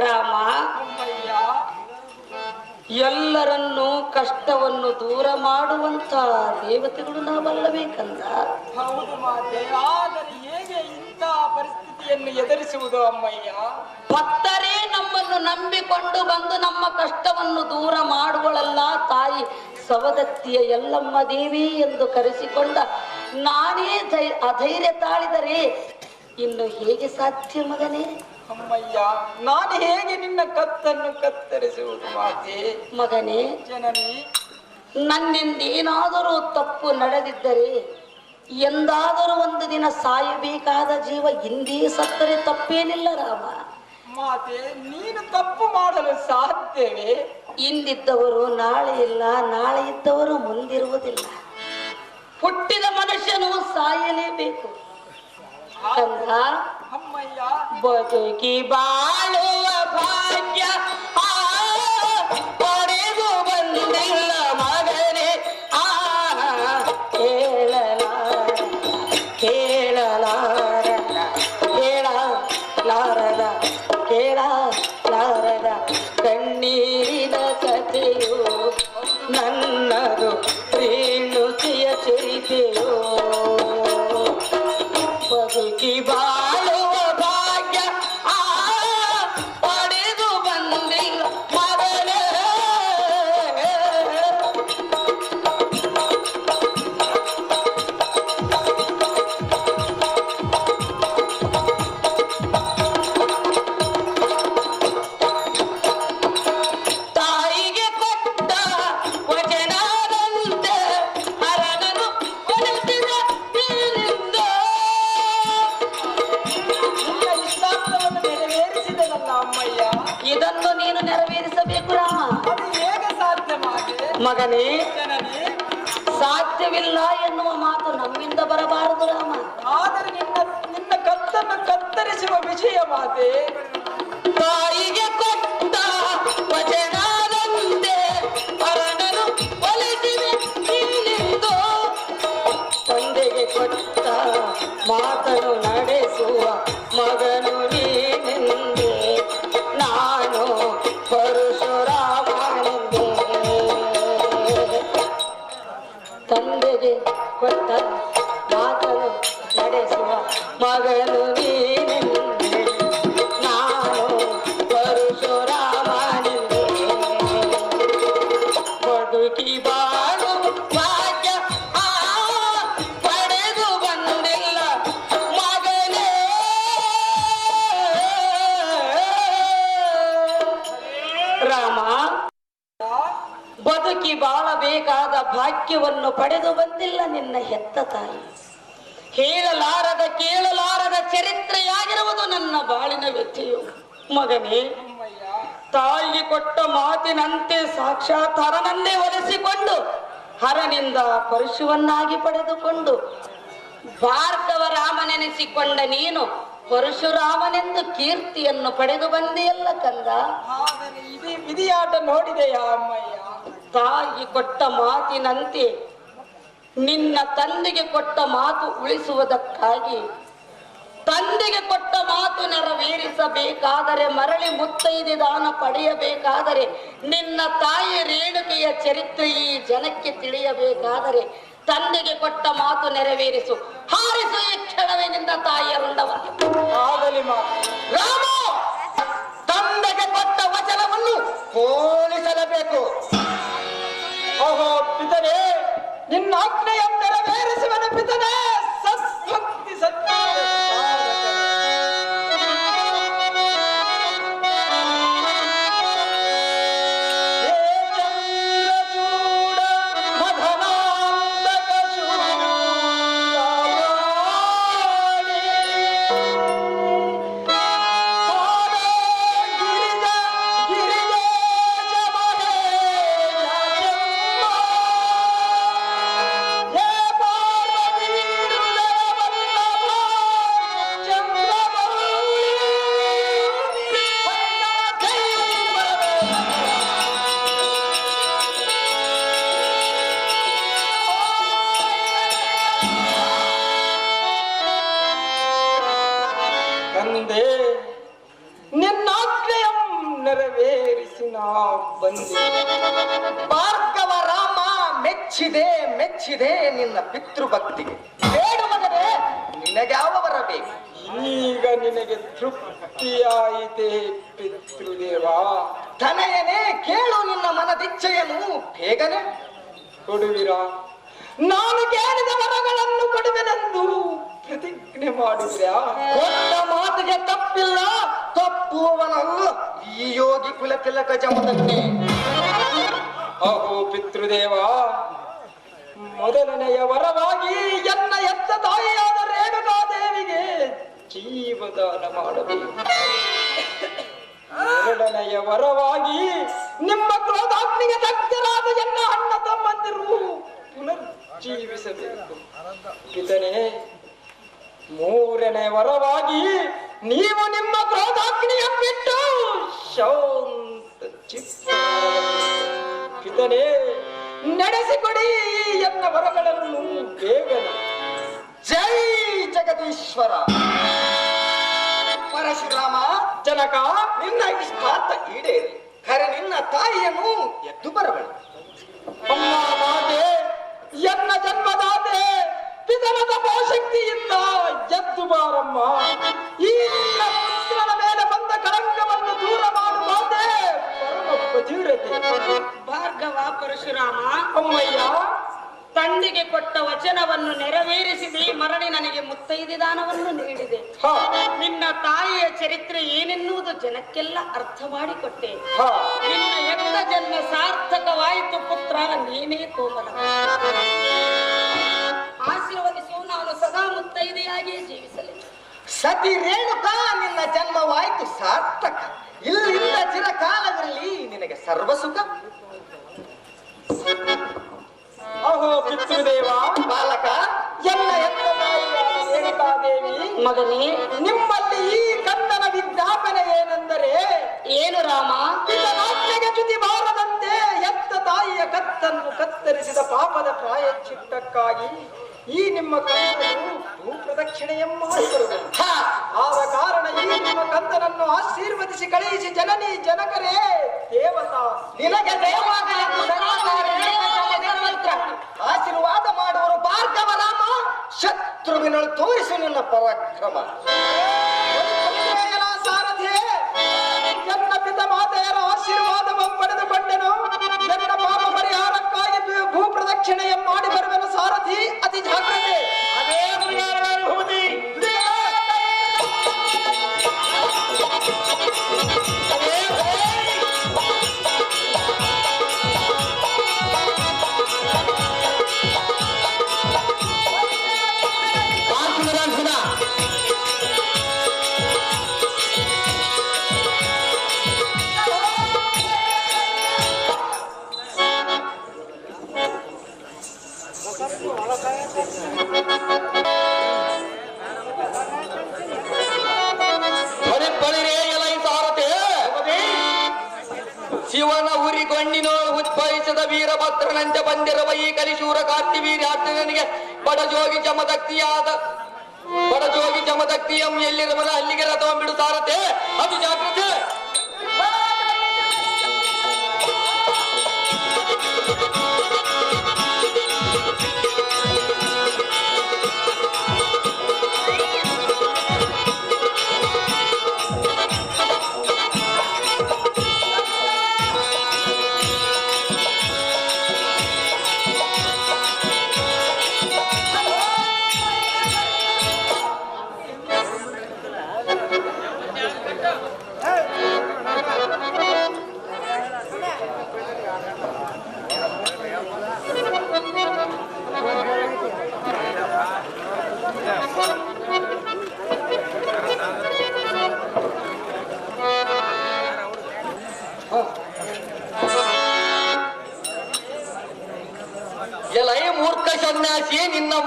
ರಾಮ, ಎಲ್ಲರನ್ನೂ ಕಷ್ಟವನ್ನು ದೂರ ಮಾಡುವಂತ ದೇವತೆಗಳು ನಾವಲ್ಲವೇ ಕಂದ ಹೌದು ಮಾತೆ, ಆದರೆ ಹೇಗೆ ಇಂತಹ ಪರಿಸ್ಥಿತಿಯನ್ನು ಎದುರಿಸುವುದು ಅಮ್ಮಯ್ಯ ಭಕ್ತರೇ ನಮ್ಮನ್ನು ನಂಬಿಕೊಂಡು ಬಂದು ನಮ್ಮ ಕಷ್ಟವನ್ನು ದೂರ ಮಾಡುವಳಲ್ಲ ತಾಯಿ ಸವದತ್ತಿಯ ಎಲ್ಲಮ್ಮ ದೇವಿ ಎಂದು ಕರೆಸಿಕೊಂಡ ನಾನೇ ಧೈ ಅಧೈರ್ಯ ತಾಳಿದರೆ ಇನ್ನು ಹೇಗೆ ಸಾಧ್ಯ ಮಗನೇ? ಅಮ್ಮಯ್ಯ ನಾನು ಹೇಗೆ ನಿನ್ನ ಕತ್ತನ್ನು ಕತ್ತರಿಸುವುದು ಮಾತೆ? ಮಗನೇ ಜನನಿ. ನನ್ನಿಂದ ಏನಾದರೂ ತಪ್ಪು ನಡೆದಿದ್ದರೆ ಎಂದಾದರೂ ಒಂದು ದಿನ ಸಾಯಬೇಕಾದ ಜೀವ ಹಿಂದೇ ಸತ್ತರೆ ತಪ್ಪೇನಿಲ್ಲ ರಾಮ. ಮಾತೆ ನೀನು ತಪ್ಪು ಮಾಡಲು ಸಾಧ್ಯವೇ? ಇಂದಿದ್ದವರು ನಾಳೆ ಇಲ್ಲ, ನಾಳೆ ಇದ್ದವರು ಮುಂದಿರುವುದಿಲ್ಲ. ಹುಟ್ಟಿದ ಮನುಷ್ಯನು ಸಾಯಲೇಬೇಕು. ಅಂದ ಬದುಕಿ ಬಾಳುವ ಭಾಗ್ಯ ಪಡೆದು ಬಂದಿಲ್ಲ. fazer ಬದುಕಿ ಬಾಳು ಭಾಗ್ಯ ಆ ಪಡೆದು ಬಂದಿಲ್ಲ ಮಗನೇ. ರಾಮ, ಬದುಕಿ ಬಾಳಬೇಕಾದ ಭಾಗ್ಯವನ್ನು ಪಡೆದು ಬಂದಿಲ್ಲ ನಿನ್ನ ಹೆತ್ತ ತಾಯಿ. ಹೇಳಲಾರದ ಕೇಳಲಾರದ ಚರಿತ್ರೆಯಾಗಿರುವುದು ನನ್ನ ಬಾಳಿನ ವ್ಯಕ್ತಿಯು. ಮಗನೇ ತಾಯಿಗೆ ಕೊಟ್ಟ ಮಾತಿನಂತೆ ಸಾಕ್ಷಾತ್ ಹರನನ್ನೇ ಒಲಿಸಿಕೊಂಡು ಹರನಿಂದ ಪರಶುವನ್ನಾಗಿ ಪಡೆದುಕೊಂಡು ಭಾರ್ಗವ ರಾಮನೆನಿಸಿಕೊಂಡ ನೀನು ಪರಶುರಾಮನೆಂದು ಕೀರ್ತಿಯನ್ನು ಪಡೆದು ಬಂದೆಯಲ್ಲ ಕಂದ? ವಿಧಿಯಾಟ ನೋಡಿದೆಯಾ ಅಮ್ಮಯ್ಯ? ತಾಯಿ ಕೊಟ್ಟ ಮಾತಿನಂತೆ ನಿನ್ನ ತಂದೆಗೆ ಕೊಟ್ಟ ಮಾತು ಉಳಿಸುವುದಕ್ಕಾಗಿ ತಂದೆಗೆ ಕೊಟ್ಟ ಮಾತು ನೆರವೇರಿಸಬೇಕಾದರೆ ಮರಳಿ ಮುತ್ತೈದೆ ದಾನ ಪಡೆಯಬೇಕಾದರೆ ನಿನ್ನ ತಾಯಿ ರೇಣುಕೆಯ ಚರಿತ್ರೆ ಈ ಜನಕ್ಕೆ ತಿಳಿಯಬೇಕಾದರೆ ತಂದೆಗೆ ಕೊಟ್ಟ ಮಾತು ನೆರವೇರಿಸು. ಹಾರಿಸು ಈ ಕ್ಷಣವೇ ನಿನ್ನ ತಾಯಿಯ ಮಾತು ರಾಮ ತಂದೆಗೆ ಕೊಟ್ಟ ವಚನವನ್ನು ಹೋಲಿಸಲೇಬೇಕು. ಓಹೋ ಪಿತನೇ ನಿನ್ನ ಆಜ್ಞೆಯ ನೆರವೇರಿಸುವನು ಪಿತನೇ. ನಿನ್ನ ಪಿತೃಭಕ್ತಿಗೆ ಬೇಡು ಮಗನೇ ನಿನಗ್ಯಾವ ವರ ಬೇಕು? ಈಗ ನಿನಗೆ ತೃಪ್ತಿಯಾಯಿತೆ ಪಿತೃದೇವ. ತನಯನೇ ಕೇಳು ನಿನ್ನ ಮನದಿಚ್ಛೆಯನ್ನು ಬೇಗನೆ. ಕೊಡುವಿರಾ? ನಾನು ಕೇಳಿದ ವರಗಳನ್ನು ಕೊಡುವೆನೆಂದು. ಪ್ರತಿಜ್ಞೆ ಮಾಡಿದ್ರಾ? ಕೊಟ್ಟ ಮಾತಿಗೆ ತಪ್ಪಿಲ್ಲ ತಪ್ಪುವವನಲ್ಲ. ಈ ಯೋಗಿ ಕುಲತಿಲಕ ಜಮದನ್ನೇ ಅಹೋ ಪಿತೃದೇವ ಮೊದಲನೆಯ ವರವಾಗಿ ಎನ್ನ ಎತ್ತ ತಾಯಿಯಾದ ರೇಣುಕಾದೇವಿಗೆ ಜೀವದಾನ ಮಾಡಬೇಕು. ಎರಡನೆಯ ವರವಾಗಿ ನಿಮ್ಮ ಕ್ರೋಧಾಗ್ನಿಗೆ ತಕ್ಕರಾದ ಎನ್ನ ಅಣ್ಣ ತಮ್ಮಂದಿರು ಪುನರ್ಜೀವಿಸಬೇಕು ಇದನೇ ಮೂರನೇ ವರವಾಗಿ ನೀವು ನಿಮ್ಮ ಕ್ರೋಧಾಗ್ನಿಯ ಬಿಟ್ಟು ಶಾಂತ ಚಿತ್ತ ಪಿತನೇ ನಡೆಸಿಕೊಡಿ ಎನ್ನ ವರಗಳನ್ನು ಬೇಗನೆ ಜೈ ಜಗದೀಶ್ವರ. ಪರಶುರಾಮ, ಜನಕ, ನಿನ್ನ ಇಷ್ಟಾರ್ಥ ಈಡೇರಿ. ಕರೆ ನಿನ್ನ ತಾಯಿಯನ್ನು ಎದ್ದು ಬರಬೇಡ. ಅಮ್ಮ ಮಾತೆ, ಎನ್ನ ಜನ್ಮದಾತೆ ಪಿತರದ ಬಹುಶಕ್ತಿಯಿಂದ ಎದ್ದು ಬಾರಮ್ಮ. ಈ ಪತಿವ್ರತೆ ಭಾರ್ಗವ ಪರಶುರಾಮ ಅಮ್ಮಯ್ಯ. ತಂದೆಗೆ ಕೊಟ್ಟ ವಚನವನ್ನು ನೆರವೇರಿಸಿದೆ. ಮರಳಿ ನನಗೆ ಮುತ್ತೈದಿದಾನವನ್ನು ನೀಡಿದೆ. ನಿನ್ನ ತಾಯಿಯ ಚರಿತ್ರೆ ಏನೆನ್ನುವುದು ಜನಕ್ಕೆಲ್ಲ ಅರ್ಥ ಮಾಡಿಕೊಟ್ಟೆ ನಿನ್ನ ಎಲ್ಲ ಜನ್ಮ ಸಾರ್ಥಕವಾಯಿತು ಪುತ್ರ ನೀನೇ ಕೋಮಲ. ಆಶೀರ್ವದಿಸು ನಾನು ಸದಾ ಮುತ್ತೈದೆಯಾಗಿಯೇ ಜೀವಿಸಲಿ. ಸತಿ ರೇಣುಕಾ ನಿನ್ನ ಜನ್ಮವಾಯಿತು ಸಾರ್ಥಕ. ಇಲ್ಲಿಂದ ಚಿರಕಾಲದಲ್ಲಿ ನಿನಗೆ ಸರ್ವ ಸುಖ. ಅಹೋ ಪಿತೃದೇವ ಬಾಲಕ ಎಲ್ಲ ಎತ್ತ ತಾಯಿಯಾದ ರೇಣುಕಾದೇವಿ ಮಗನೇ. ನಿಮ್ಮಲ್ಲಿ ಈ ಕಂದನ ವಿಜ್ಞಾಪನೆ ಏನೆಂದರೆ ಏನು ರಾಮ? ಪಿತನಾಜ್ಞೆಗೆ ಚ್ಯುತಿ ಬಾರದಂತೆ ಎತ್ತ ತಾಯಿಯ ಕತ್ತನ್ನು ಕತ್ತರಿಸಿದ ಪಾಪದ ಪ್ರಾಯಶ್ಚಿತ್ತಕ್ಕಾಗಿ ಈ ನಿಮ್ಮ ಕಂದನು ಭೂಪ್ರದಕ್ಷಿಣೆಯ ಹ, ಆದ ಕಾರಣ ಈ ನಿಮ್ಮ ಕಂದನನ್ನು ಆಶೀರ್ವದಿಸಿ ಕಳುಹಿಸಿ ಜನನಿ ಜನಕರೇ. ದೇವತಾ ನಿನಗೆ ಆಶೀರ್ವಾದ ಮಾಡುವರು ಭಾರ್ಗವ ರಾಮ ಶತ್ರುವಿನಳು ತೋರಿಸು ನಿನ್ನ ಪರಾಕ್ರಮ. ಶಿವನ ಉರಿಗೊಂಡಿನೋಳು ಉದ್ಭವಿಸದ ವೀರಭದ್ರನಂತೆ ಬಂದಿರುವ ಈ ಕಲಿಶೂರ ಕಾರ್ತಿ ಬಡ ಬಡಜೋಗಿ ಜಮದಕ್ತಿಯಾದ ಬಡಜೋಗಿ ಜಮದಕ್ತಿಯಂ ಎಲ್ಲಿರುವ ಅಲ್ಲಿಗೆ ರಥವನ್ನು ಬಿಡು ಅದು ಜಾಗೃತಿ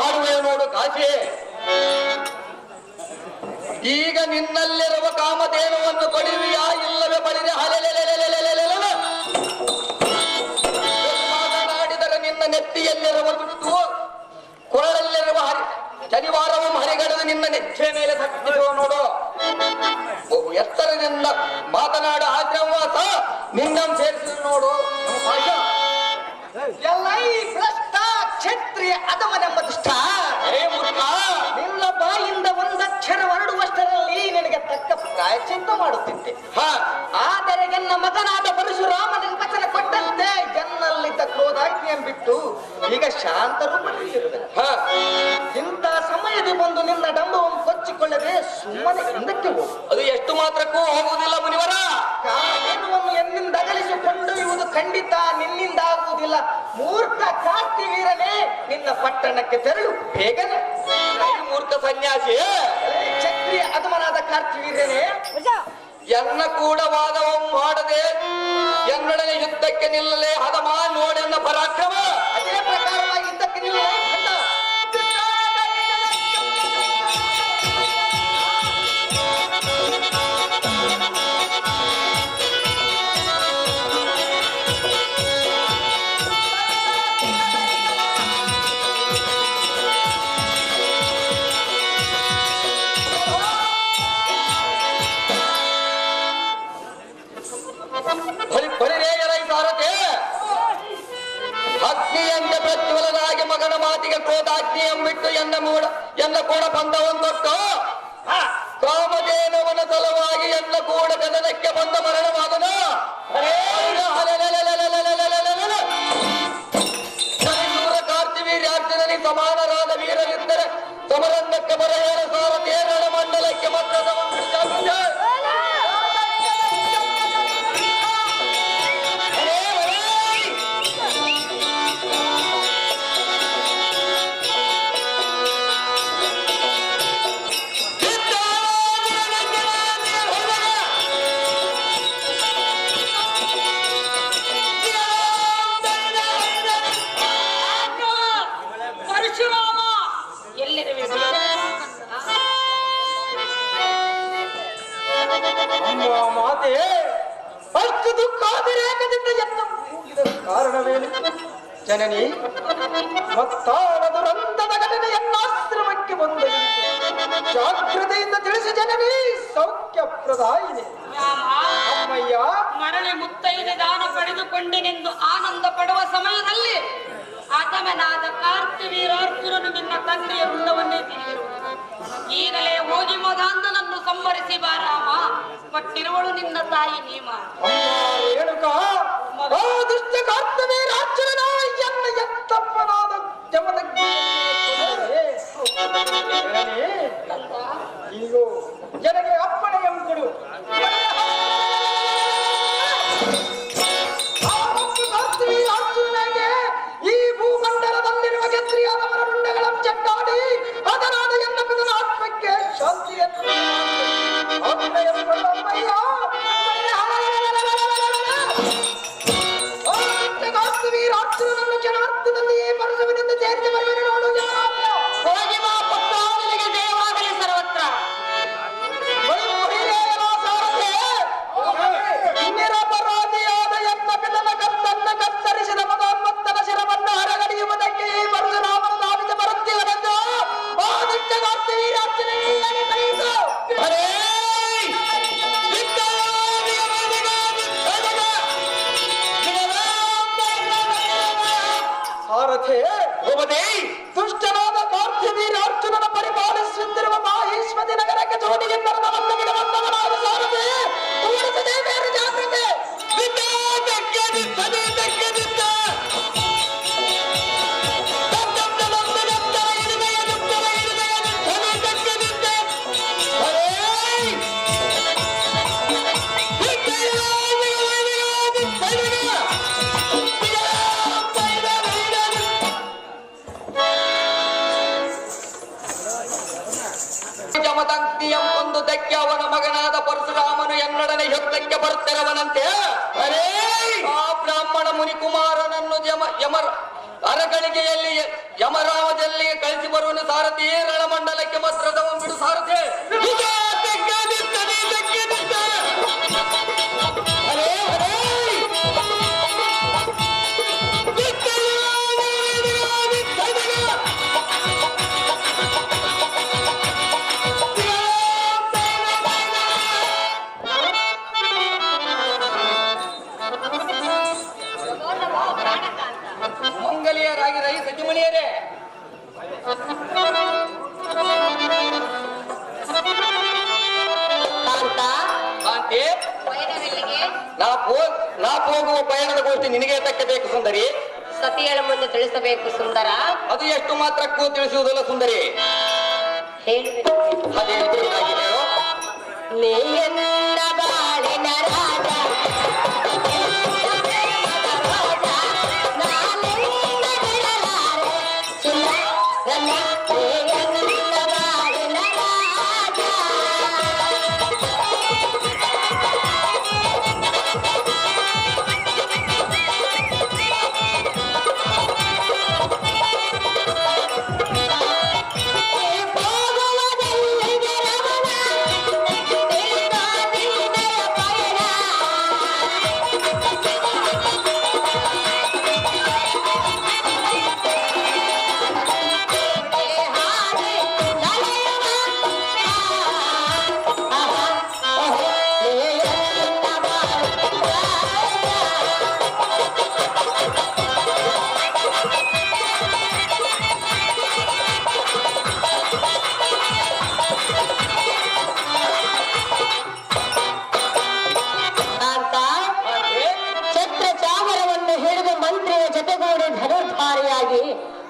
ಮಾಡುವೆ ನೋಡು ಕಾಶಿ. ಈಗ ನಿನ್ನಲ್ಲಿರುವ ಕಾಮಧೇನುವನ್ನು ಕೊಡುವಿಯಾ ಇಲ್ಲವೇ ಪಡೆದೇ ಹಲೆಲೆಲೆಲೆಲೆಲೆಲೆಲೆಲೆ. ಮಾತನಾಡಿದರೆ ನಿನ್ನ ನೆತ್ತಿಯಲ್ಲಿರುವ ತುಟ್ಟು ಕೊರಳಲ್ಲಿರುವ ಹರಿ ನಿನ್ನ ಮೇಲೆ ನೋಡು. ಎತ್ತರದಿಂದ ಮಾತನಾಡ ನಿನ್ನಂ ನೋಡು. ಕ್ಷತ್ರಿಯ ಅದವನೆಂಬ ದುಷ್ಟ ನಿನ್ನ ಬಾಯಿಂದ ಒಂದಕ್ಷರ ಹೊರಡುವಷ್ಟರಲ್ಲಿ ನಿನಗೆ ತಕ್ಕ ಪ್ರಾಯಶ್ಚಿತ್ತ ಮಾಡುತ್ತಿದ್ದೆ. ಹ. ಆದರೆ ನನ್ನ ಮಗನಾದ ಪರಶುರಾಮನ ವಚನ ಕೊಟ್ಟಂತೆ ಜನ್ನಲ್ಲಿದ್ದ ಕ್ರೋಧಾಜ್ಞೆಯನ್ನು ಬಿಟ್ಟು ಈಗ ಶಾಂತರು ಹ. ಇಂಥ ಸಮಯದಲ್ಲಿ ಬಂದು ನಿನ್ನ ಡಂಬವನ್ನು ಕೊಚ್ಚಿಕೊಳ್ಳದೆ ಸುಮ್ಮನೆ ಹಿಂದಕ್ಕೆ ಹೋಗು. ಅದು ಎಷ್ಟು ಮಾತ್ರಕ್ಕೂ ಹೋಗುವುದಿಲ್ಲ ಮುನಿವರ. ಖಂಡಿತ ನಿನ್ನಿಂದ ಆಗುವುದಿಲ್ಲ. ಮೂರ್ಖ ಜಾಸ್ತಿ ವೀರನೇ ನಿನ್ನ ಪಟ್ಟಣಕ್ಕೆ ತೆರಳು. ಬೇಗನೆ ಮೂರ್ಖ ಸನ್ಯಾಸಿ. ಚಕ್ರಿಯ ಕ್ಷತ್ರಿಯ ಅಧಮನಾದ ಕಾರ್ತಿ ವೀರನೇ. ಎನ್ನ ಕೂಡ ವಾದವ ಮಾಡದೆ ಎನ್ನೊಡನೆ ಯುದ್ಧಕ್ಕೆ ನಿಲ್ಲಲೆ ಹದಮಾ ನೋಡೆನ್ನ ಪರಾಕ್ರಮ. ಪರಶುರಾಮ. ಎಲ್ಲಿರುವೆ ಅಮ್ಮ ಮಾತೆ ಅಷ್ಟು ದುಃಖಾದಿರೇಕದಿಂದ ಎನ್ನ ಕೂಗಿದ ಕಾರಣವೇನು? ಜನನಿ ಮತ್ತಾವ ದುರಂತದ ಘಟನೆಯನ್ನ ಆಶ್ರಮಕ್ಕೆ ಬಂದ ಜಾಗ್ರತೆಯಿಂದ ತಿಳಿಸಿ ಜನನಿ ಸೌಖ್ಯ ಪ್ರದಾಯಿನಿ ಅಮ್ಮಯ್ಯ. ಮರಳಿ ಮುತ್ತೈದೆ ದಾನ ಪಡೆದುಕೊಂಡೆನೆಂದು ಆನಂದ ಪಡುವ ಸಮಯದಲ್ಲಿ ಅಧಮನಾದ ಕಾರ್ತಿವೀರಾರ್ಜುನನು ನಿನ್ನ ತಂದೆಯ ಋಣವನ್ನೇ ತೀರಿಸಿರುವನು ಈಗಲೇ ಹೋಗಿ ಮಗಾಂಧನನ್ನು ಸಂಹರಿಸಿ ಬಾರಾಮ ಪಟ್ಟಿರುವಳು ನಿನ್ನ ತಾಯಿ ನೀಮ ದುಷ್ಟ ಕಾರ್ತವೇ ರಾಜ್ಯನ ಎನ್ನ ಎತ್ತಪ್ಪನಾದ ಜಮದಗ್ನಿ ಈಗೋ ಜನಗೆ ಅಪ್ಪಣೆ ಯಮರಾಮದಲ್ಲಿ ಕಳಿಸಿ ಬರುವನು ಸಾರಥಿ ಪೋ ನಾ ಹೋಗುವ ಪಯಣದ ಗೋಷ್ಠಿ ನಿನಗೆ ತಕ್ಕಬೇಕು ಸುಂದರಿ. ಸತಿಯಳ ಮುಂದೆ ತಿಳಿಸಬೇಕು ಸುಂದರ. ಅದು ಎಷ್ಟು ಮಾತ್ರಕ್ಕೂ ತಿಳಿಸುವುದಿಲ್ಲ ಸುಂದರಿ. ಹೇಳಿ. ನೀ ಬಾಳಿನ ರಾಜ.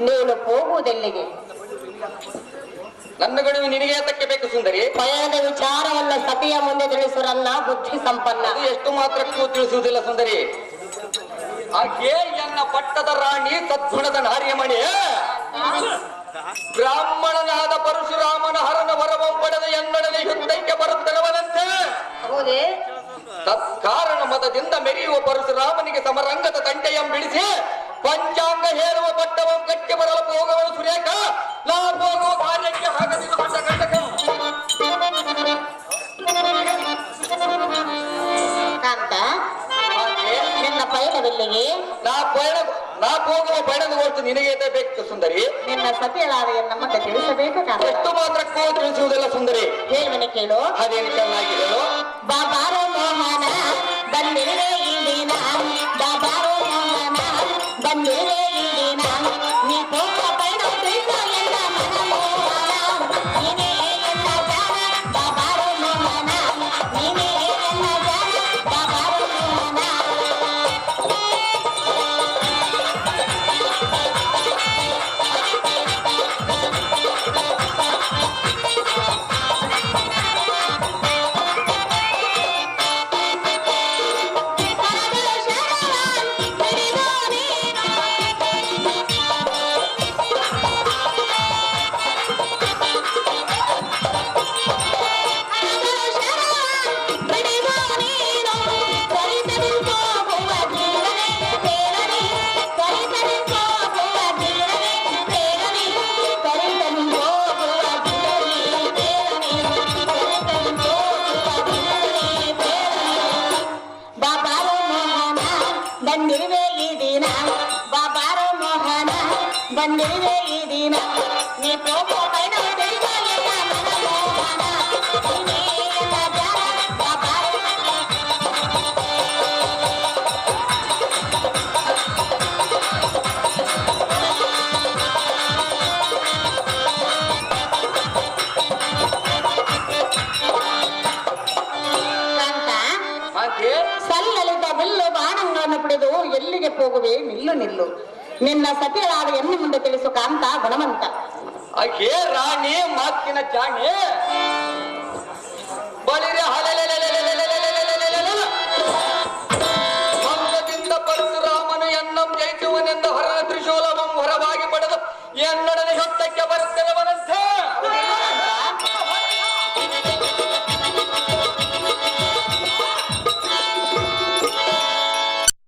ನೀನು ಹೋಗುವುದೆಲ್ಲಿಗೆ? ನನ್ನ ಗಡುವು ನಿನಗೆ ತಕ್ಕಬೇಕು ಸುಂದರಿ? ಪಯಣದ ವಿಚಾರವನ್ನ ಸತಿಯ ಮುಂದೆ ತಿಳಿಸುರನ್ನ ಬುದ್ಧಿ ಸಂಪನ್ನ. ಎಷ್ಟು ಮಾತ್ರಕ್ಕೂ ತಿಳಿಸುವುದಿಲ್ಲ ಸುಂದರಿ. ಆಕೆ ಎನ್ನ ಪಟ್ಟದ ರಾಣಿ ಸದ್ಗುಣದ ನಾರ್ಯಮಣಿ. ಬ್ರಾಹ್ಮಣನಾದ ಪರಶುರಾಮನ ಹರನ ವರವಂ ಪಡೆದ ಎನ್ನಡನೆ ಯುದ್ಧಕ್ಕೆ ಬರುತ್ತಲವನಂತೆ ಹೌದೇ? ತತ್ಕಾರಣ ಮತದಿಂದ ಮೆರೆಯುವ ಪರಶುರಾಮನಿಗೆ ಸಮರಂಗದ ತಂಟೆಯಂ ಬಿಡಿಸಿ ಪಂಚಾಂಗ ಹೇಳುವ ಪಟ್ಟವ ಕಟ್ಟಿ ಬರಲು ಹೋಗವನು ಸುರೇಖ. ನಾ ಹೋಗುವ ಭಾರ್ಯಕ್ಕೆ ಹಾಗದಿದು ಗಂಡ ಗಂಡಕ ಕಾಂತ ನಿನ್ನ ಪಯಣವೆಲ್ಲಿಗೆ ನಾ ಪಯಣ ನಾ ಹೋಗುವ ಪಯಣದ ಹೊರತು ನಿನಗೆ ಬೇಕು ಸುಂದರಿ? ನಿನ್ನ ಸತಿಯಳಾದ ಮತ್ತೆ ತಿಳಿಸಬೇಕು ಎಷ್ಟು ಮಾತ್ರಕ್ಕೂ ತಿಳಿಸುವುದಿಲ್ಲ ಸುಂದರಿ. ಹೇಳುವನೆ ಕೇಳು. ಅದೇನು ಚೆನ್ನಾಗಿದೆ. ಬಾಬಾರೋ ಮೋಹನ ಬಂದಿರುವೆ ಈ ದಿನ. ಬಾಬಾರೋ ಮೋಹನ బంధువేది నీ కోపై ಎಲ್ಲಿಗೆ ಹೋಗುವೆ? ನಿಲ್ಲು ನಿಲ್ಲು. ನಿನ್ನ ಸತಿಯಳಾದ ಎನ್ನು ಮುಂದೆ ತಿಳಿಸು ಕಾಂತ ಗುಣಮಂತ ಅಕೆ ರಾಣಿ, ಮಾತಿನ ಜಾಣಿ. ಎನ್ನಡನೆ ಹೊತ್ತಕ್ಕೆ ಬರುತ್ತೇವನಂತೆ